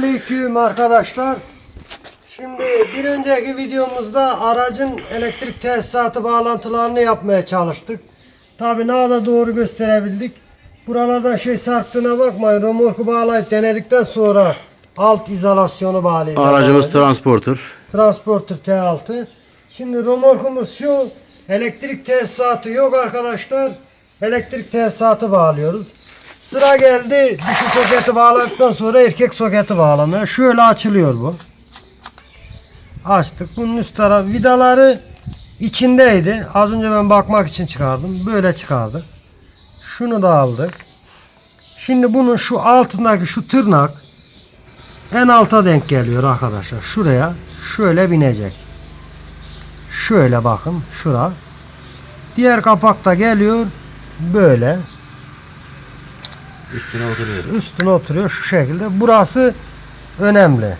Selamünaleyküm arkadaşlar. Şimdi bir önceki videomuzda aracın elektrik tesisatı bağlantılarını yapmaya çalıştık. Tabi ne kadar doğru gösterebildik. Buralardan şey sarktığına bakmayın. Romorku bağlayıp denedikten sonra alt izolasyonu bağlayacağız. Aracımız aracı. transporter. Transporter T6. Şimdi romorkumuz şu. Elektrik tesisatı yok arkadaşlar. Elektrik tesisatı bağlıyoruz. Sıra geldi dişi soketi bağladıktan sonra erkek soketi bağlamaya. Şöyle açılıyor bu. Açtık. Bunun üst tarafı vidaları içindeydi. Az önce ben bakmak için çıkardım. Böyle çıkardık. Şunu da aldık. Şimdi bunun şu altındaki şu tırnak en alta denk geliyor arkadaşlar. Şuraya şöyle binecek. Şöyle bakın şura. Diğer kapak da geliyor böyle Üstüne oturuyor. üstüne oturuyor şu şekilde. Burası önemli.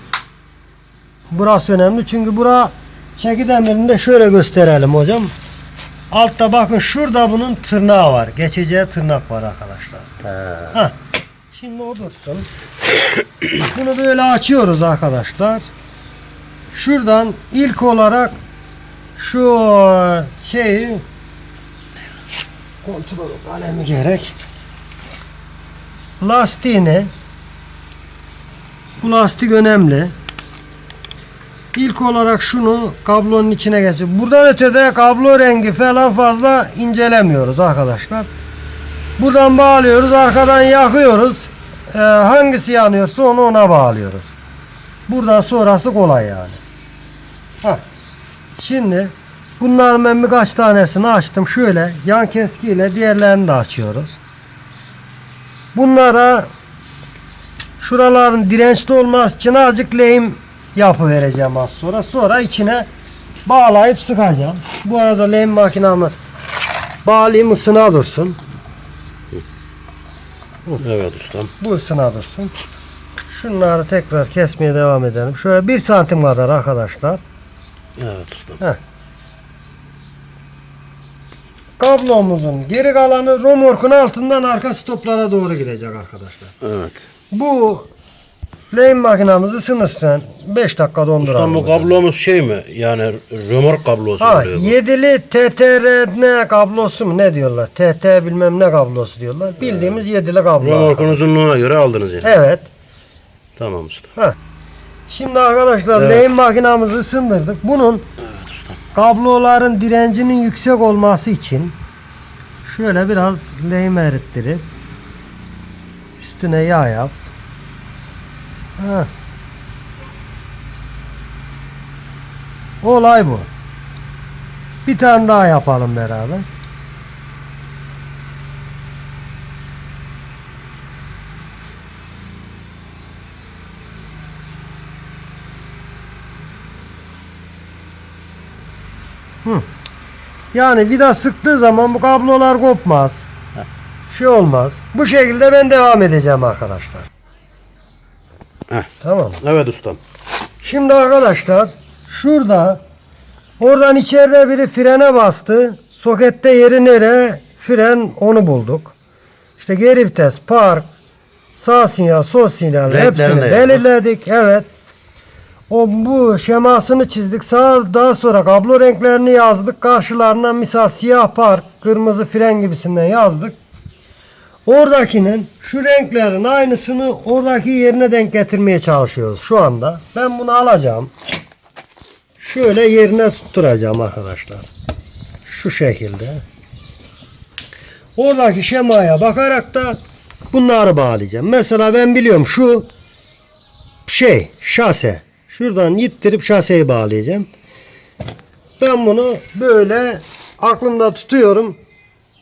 Burası önemli çünkü bura çeki demirinde şöyle gösterelim hocam. Altta bakın şurada bunun tırnağı var. Geçeceği tırnak var arkadaşlar. Heh. Şimdi o dursun. Bunu böyle açıyoruz arkadaşlar. Şuradan ilk olarak şu şeyi kontrol kalemi gerek. Lastiğini bu lastik önemli. İlk olarak şunu kablonun içine geçir. Buradan ötede kablo rengi falan fazla incelemiyoruz arkadaşlar. Buradan bağlıyoruz. Arkadan yakıyoruz. Ee, hangisi yanıyorsa onu ona bağlıyoruz. Buradan sonrası kolay yani. Hah. Şimdi bunların ben birkaç tanesini açtım. Şöyle yan keskiyle diğerlerini de açıyoruz. Bunlara şuraların dirençli olması için azıcık lehim yapı vereceğim az sonra. Sonra içine bağlayıp sıkacağım. Bu arada lehim makinamı bağlayayım ısına dursun. Evet ustam. Bu ısına dursun. Şunları tekrar kesmeye devam edelim. Şöyle bir santim kadar arkadaşlar. Evet ustam. Kablomuzun geri kalanı romorkun altından arka stoplara doğru gidecek arkadaşlar. Evet. Bu lehim makinamız ısınırsa 5 dakika donduralım. Ustam bu kablomuz şey mi? Yani römork kablosu Ha, oluyor bu. yedili TTRN kablosu mu ne diyorlar? TT bilmem ne kablosu diyorlar. Bildiğimiz yedili kablo. Römorkun uzunluğuna göre aldınız yani. Evet. Tamam usta. Şimdi arkadaşlar Evet. lehim makinamızı ısındırdık. Bunun. Kabloların direncinin yüksek olması için şöyle biraz lehim erittirip üstüne yağ yap. Ha. Olay bu. Bir tane daha yapalım beraber. Yani vida sıktığı zaman bu kablolar kopmaz. Şey olmaz. Bu şekilde ben devam edeceğim arkadaşlar. Heh. Tamam. Evet ustam. Şimdi arkadaşlar şurada oradan içeride biri frene bastı. Sokette yeri nere? Fren onu bulduk. İşte geri vites, park, sağ sinyal, sol sinyal Renklerini hepsini belirledik. Evet. O bu şemasını çizdik. Sağ daha sonra kablo renklerini yazdık. Karşılarına misal siyah park, kırmızı fren gibisinden yazdık. Oradakinin şu renklerin aynısını oradaki yerine denk getirmeye çalışıyoruz şu anda. Ben bunu alacağım. Şöyle yerine tutturacağım arkadaşlar. Şu şekilde. Oradaki şemaya bakarak da bunları bağlayacağım. Mesela ben biliyorum şu şey şase. Şuradan yittirip şaseyi bağlayacağım. Ben bunu böyle aklımda tutuyorum.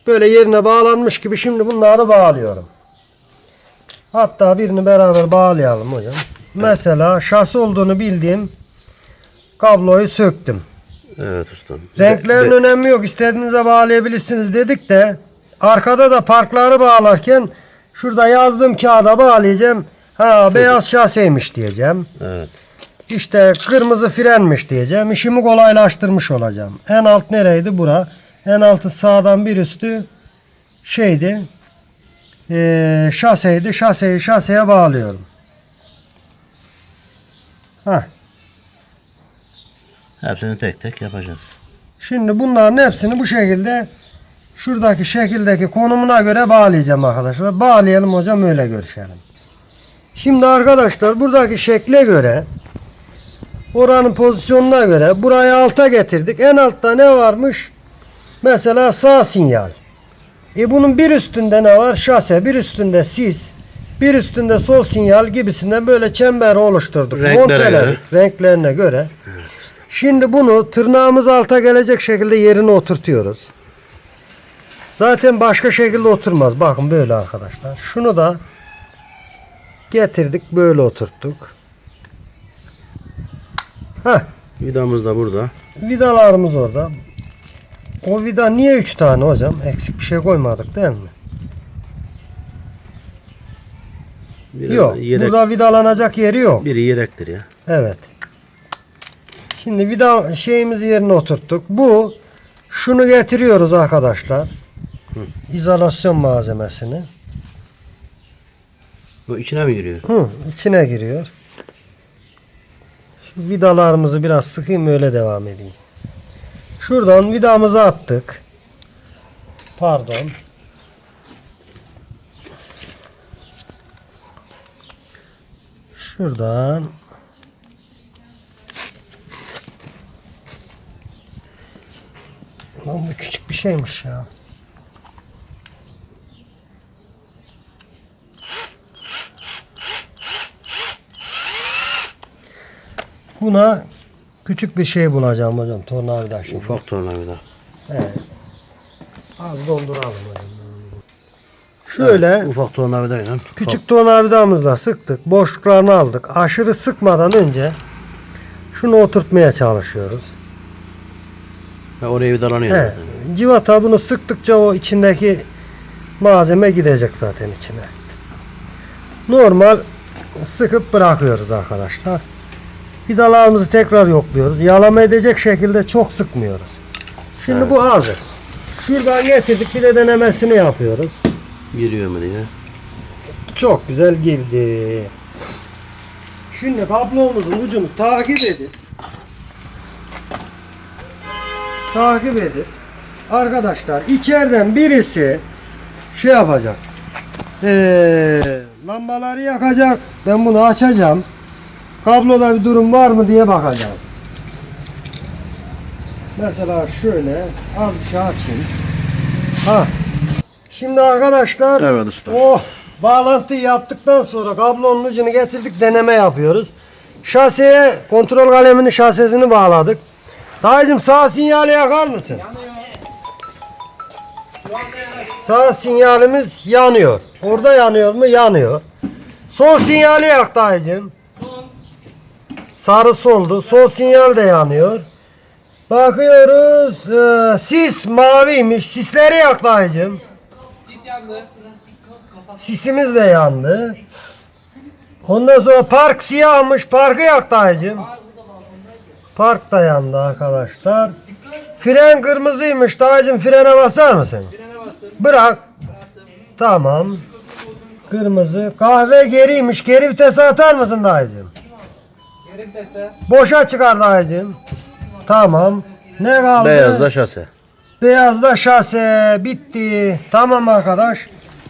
Böyle yerine bağlanmış gibi şimdi bunları bağlıyorum. Hatta birini beraber bağlayalım hocam. Mesela şase olduğunu bildiğim kabloyu söktüm. Evet ustam. Renklerin Be- önemi yok. İstediğinize bağlayabilirsiniz dedik de arkada da parkları bağlarken şurada yazdığım kağıda bağlayacağım. Ha beyaz şaseymiş diyeceğim. Evet. İşte kırmızı frenmiş diyeceğim. İşimi kolaylaştırmış olacağım. En alt nereydi? Bura. En altı sağdan bir üstü şeydi. Eee şaseydi. Şaseyi şaseye bağlıyorum. Heh. Hepsini tek tek yapacağız. Şimdi bunların hepsini bu şekilde şuradaki şekildeki konumuna göre bağlayacağım arkadaşlar. Bağlayalım hocam öyle görüşelim. Şimdi arkadaşlar buradaki şekle göre oranın pozisyonuna göre burayı alta getirdik. En altta ne varmış? Mesela sağ sinyal. E bunun bir üstünde ne var? Şase, bir üstünde sis, bir üstünde sol sinyal gibisinden böyle çember oluşturduk. Renklere Monteledik, Renklerine göre. Şimdi bunu tırnağımız alta gelecek şekilde yerine oturtuyoruz. Zaten başka şekilde oturmaz. Bakın böyle arkadaşlar. Şunu da getirdik böyle oturttuk. Heh, Vidamız da burada. vidalarımız orada. O vida niye 3 tane hocam? Eksik bir şey koymadık değil mi? Biri yok. Yedek, Burada vidalanacak yeri yok. Biri yedektir ya. Evet. Şimdi vida şeyimizi yerine oturttuk. Bu şunu getiriyoruz arkadaşlar. İzolasyon malzemesini. Bu içine mi giriyor? Hı, içine giriyor. Vidalarımızı biraz sıkayım öyle devam edeyim. Şuradan vidamızı attık. Pardon. Şuradan Lan bu küçük bir şeymiş ya. Buna küçük bir şey bulacağım hocam. Tornavida şimdi. Ufak tornavida. Evet. Az dolduralım hocam. Şöyle Evet, ufak tornavidayla. küçük tornavidamızla sıktık. Boşluklarını aldık. Aşırı sıkmadan önce şunu oturtmaya çalışıyoruz. Ha, oraya vidalanıyor. He, zaten. civata bunu sıktıkça o içindeki malzeme gidecek zaten içine. Normal sıkıp bırakıyoruz arkadaşlar. Vidalarımızı tekrar yokluyoruz. Yalama edecek şekilde çok sıkmıyoruz. Şimdi Evet. bu hazır. Şuradan getirdik bir de denemesini yapıyoruz. Giriyor mu diye. Çok güzel girdi. Şimdi kablomuzun ucunu takip edip takip edip arkadaşlar içeriden birisi şey yapacak. Ee, lambaları yakacak. Ben bunu açacağım. Kabloda bir durum var mı diye bakacağız. Mesela şöyle az bir şey açayım. Ha. Şimdi arkadaşlar Evet usta. Oh bağlantıyı yaptıktan sonra kablonun ucunu getirdik deneme yapıyoruz. Şaseye kontrol kaleminin şasesini bağladık. Dayıcım sağ sinyali yakar mısın? Sağ sinyalimiz yanıyor. Orada yanıyor mu? Yanıyor. Sol sinyali yak dayıcım. Sarı soldu. Sol sinyal de yanıyor. Bakıyoruz. Ee, sis maviymiş. Sisleri yak dayıcım. Sis yandı. Sisimiz de yandı. Ondan sonra park siyahmış. Parkı yaktı hacım. Park da yandı arkadaşlar. Fren kırmızıymış. Dayıcım frene basar mısın? Frene bastım. Bırak. Tamam. Kırmızı. Kahve geriymiş. Geri vitese atar mısın dayıcım? Boşa çıkar dayıcım. Tamam. Ne kaldı? Beyaz da şase. Beyaz da şase. Bitti. Tamam arkadaş.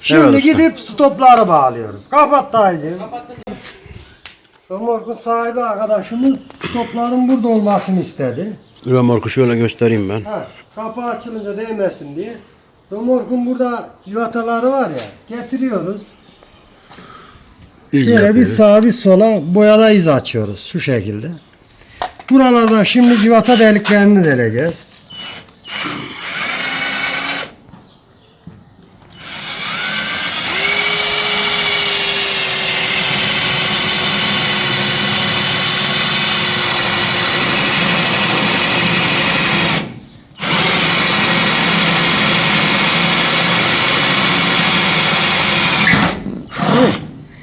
Şimdi Evet gidip stopları bağlıyoruz. Kapat dayıcım. Römorkun sahibi arkadaşımız stopların burada olmasını istedi. Römorku şöyle göstereyim ben. Ha, kapağı açılınca değmesin diye. Römorkun burada civataları var ya getiriyoruz. İz Şöyle bir yapıyoruz. sağa bir sola boyada iz açıyoruz şu şekilde. Buralardan şimdi civata deliklerini deleceğiz.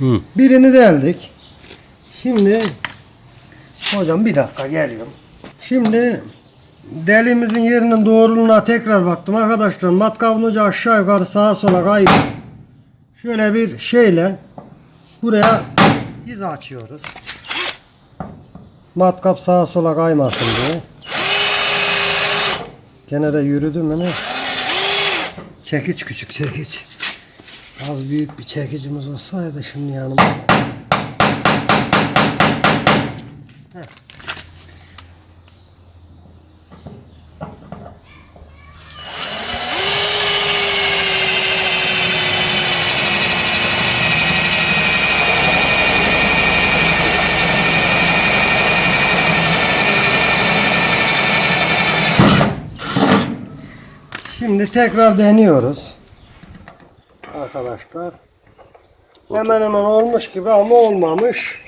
Hı. Birini deldik. Şimdi hocam bir dakika geliyorum. Şimdi delimizin yerinin doğruluğuna tekrar baktım. Arkadaşlar matkabın ucu aşağı yukarı sağa sola kayıp. Şöyle bir şeyle buraya iz açıyoruz. Matkap sağa sola kaymasın diye. Gene de yürüdü mü ne? Çekiç küçük çekiç. Az büyük bir çekicimiz olsaydı şimdi yanıma. Şimdi tekrar deniyoruz. Arkadaşlar. Hemen hemen olmuş gibi ama olmamış.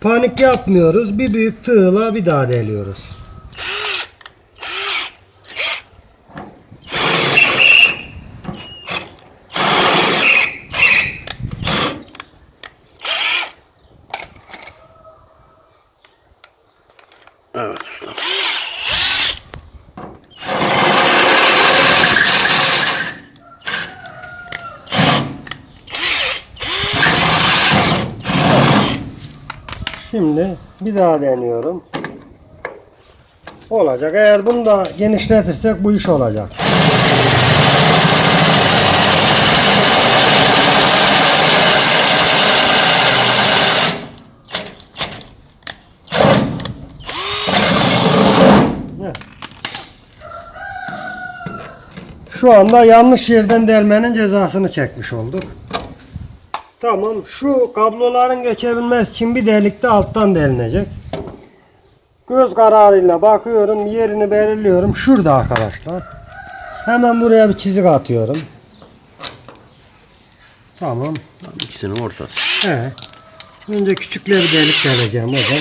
Panik yapmıyoruz. Bir büyük tığla bir daha deliyoruz. Şimdi bir daha deniyorum. Olacak. Eğer bunu da genişletirsek bu iş olacak. Şu anda yanlış yerden delmenin cezasını çekmiş olduk. Tamam. Şu kabloların geçebilmesi için bir delik de alttan delinecek. Göz kararıyla bakıyorum. Yerini belirliyorum. Şurada arkadaşlar. Hemen buraya bir çizik atıyorum. Tamam. Tam ikisinin ortası. He. Önce küçükle bir delik deleceğim hocam.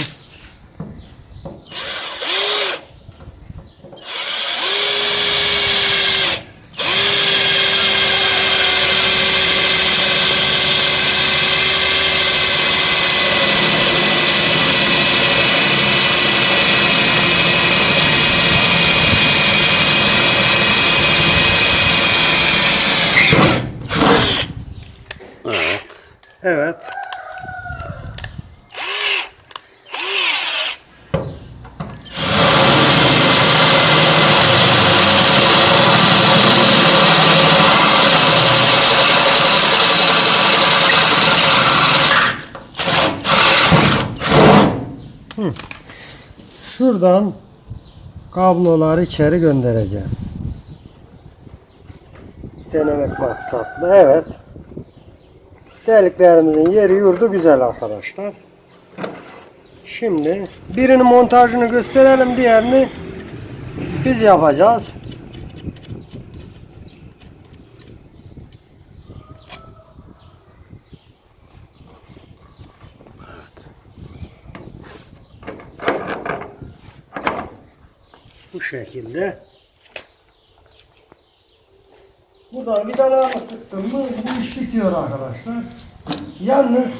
Evet. Hı. Şuradan kabloları içeri göndereceğim. Denemek maksatlı. Evet. Deliklerimizin yeri yurdu güzel arkadaşlar. Şimdi birinin montajını gösterelim diğerini biz yapacağız. Bu şekilde. Buradan vidalarını sıktım mı bu iş bitiyor arkadaşlar. Yalnız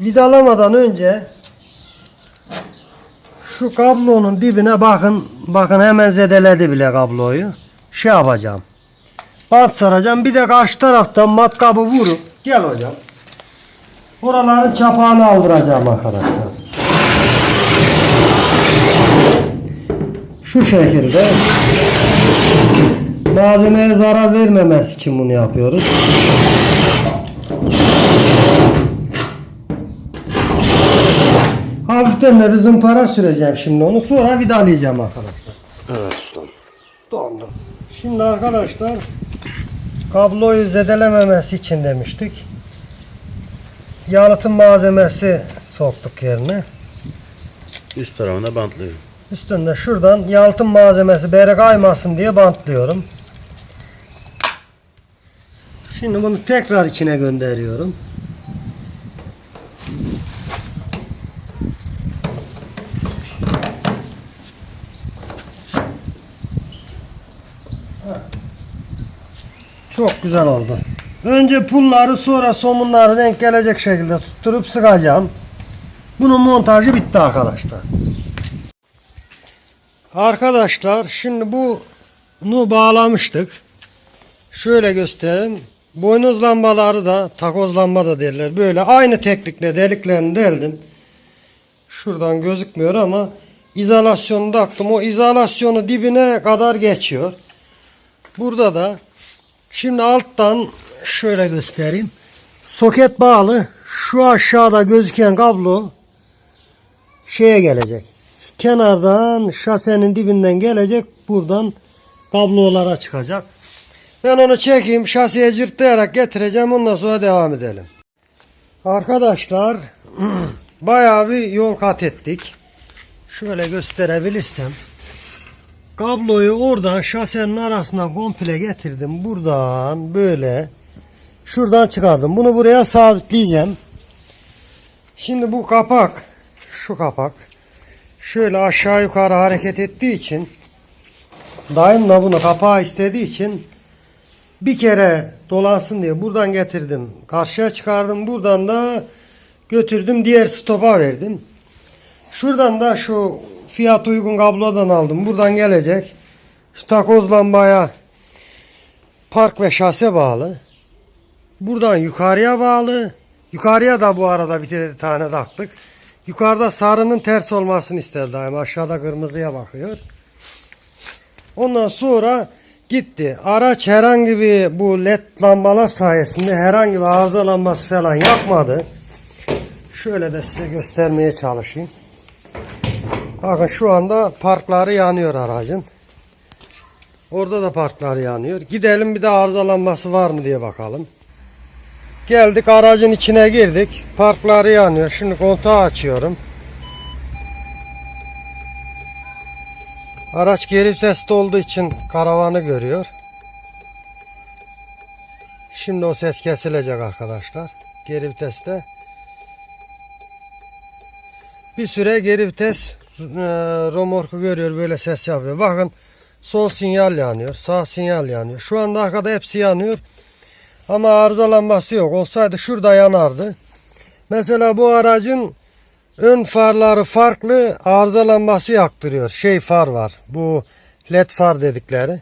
vidalamadan önce şu kablonun dibine bakın. Bakın hemen zedeledi bile kabloyu. Şey yapacağım. Bant saracağım. Bir de karşı taraftan matkabı vurup gel hocam. Buraların çapağını aldıracağım arkadaşlar. Şu şekilde malzemeye zarar vermemesi için bunu yapıyoruz. Hafiften de bir zımpara süreceğim şimdi onu. Sonra vidalayacağım arkadaşlar. Evet ustam. Dondu. Şimdi arkadaşlar kabloyu zedelememesi için demiştik. Yalıtım malzemesi soktuk yerine. Üst tarafına bantlıyorum. Üstünde şuradan yalıtım malzemesi bere kaymasın diye bantlıyorum. Şimdi bunu tekrar içine gönderiyorum. Çok güzel oldu. Önce pulları sonra somunları denk gelecek şekilde tutturup sıkacağım. Bunun montajı bitti arkadaşlar. Arkadaşlar şimdi bunu bağlamıştık. Şöyle göstereyim. Boynuz lambaları da takoz lamba da derler. Böyle aynı teknikle deliklerini deldim. Şuradan gözükmüyor ama izolasyonu taktım. O izolasyonu dibine kadar geçiyor. Burada da şimdi alttan şöyle göstereyim. Soket bağlı. Şu aşağıda gözüken kablo şeye gelecek. Kenardan şasenin dibinden gelecek. Buradan kablolara çıkacak. Ben onu çekeyim. Şasiye cırtlayarak getireceğim. Ondan sonra devam edelim. Arkadaşlar bayağı bir yol kat ettik. Şöyle gösterebilirsem. Kabloyu oradan şasenin arasına komple getirdim. Buradan böyle şuradan çıkardım. Bunu buraya sabitleyeceğim. Şimdi bu kapak şu kapak şöyle aşağı yukarı hareket ettiği için daim da bunu kapağı istediği için bir kere dolansın diye buradan getirdim. Karşıya çıkardım. Buradan da götürdüm. Diğer stopa verdim. Şuradan da şu fiyat uygun kablodan aldım. Buradan gelecek. Şu takoz lambaya park ve şase bağlı. Buradan yukarıya bağlı. Yukarıya da bu arada bir tane taktık. Yukarıda sarının ters olmasını ister daim. Aşağıda kırmızıya bakıyor. Ondan sonra gitti. Araç herhangi bir bu led lambalar sayesinde herhangi bir arıza lambası falan yakmadı. Şöyle de size göstermeye çalışayım. Bakın şu anda parkları yanıyor aracın. Orada da parkları yanıyor. Gidelim bir de arıza lambası var mı diye bakalım. Geldik aracın içine girdik. Parkları yanıyor. Şimdi kontağı açıyorum. Araç geri sesli olduğu için karavanı görüyor. Şimdi o ses kesilecek arkadaşlar. Geri viteste. Bir süre geri vites e, romorku görüyor böyle ses yapıyor. Bakın sol sinyal yanıyor. Sağ sinyal yanıyor. Şu anda arkada hepsi yanıyor. Ama arıza lambası yok. Olsaydı şurada yanardı. Mesela bu aracın ön farları farklı arıza lambası yaktırıyor. Şey far var. Bu led far dedikleri.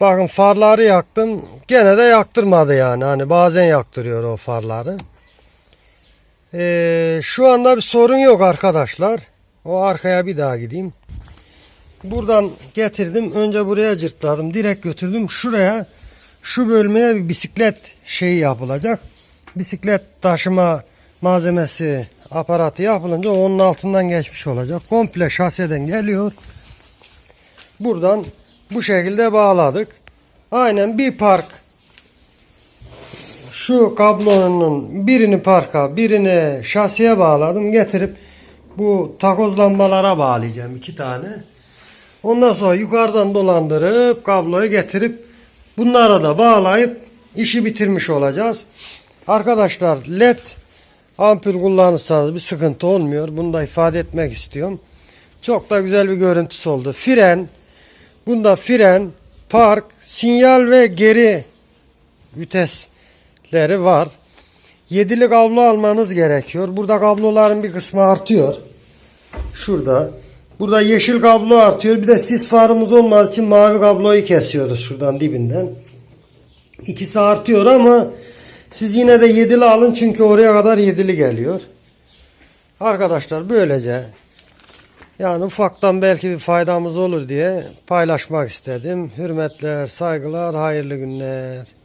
Bakın farları yaktım. Gene de yaktırmadı yani. Hani bazen yaktırıyor o farları. Ee, şu anda bir sorun yok arkadaşlar. O arkaya bir daha gideyim. Buradan getirdim. Önce buraya cırtladım. Direkt götürdüm. Şuraya şu bölmeye bir bisiklet şeyi yapılacak. Bisiklet taşıma malzemesi aparatı yapılınca onun altından geçmiş olacak. Komple şaseden geliyor. Buradan bu şekilde bağladık. Aynen bir park şu kablonun birini parka birini şasiye bağladım. Getirip bu takoz lambalara bağlayacağım iki tane. Ondan sonra yukarıdan dolandırıp kabloyu getirip bunlara da bağlayıp işi bitirmiş olacağız. Arkadaşlar led ampul kullanırsanız bir sıkıntı olmuyor. Bunu da ifade etmek istiyorum. Çok da güzel bir görüntüsü oldu. Fren, bunda fren, park, sinyal ve geri vitesleri var. Yedili kablo almanız gerekiyor. Burada kabloların bir kısmı artıyor. Şurada. Burada yeşil kablo artıyor. Bir de sis farımız olmadığı için mavi kabloyu kesiyoruz şuradan dibinden. İkisi artıyor ama siz yine de yedili alın çünkü oraya kadar yedili geliyor. Arkadaşlar böylece yani ufaktan belki bir faydamız olur diye paylaşmak istedim. Hürmetler, saygılar, hayırlı günler.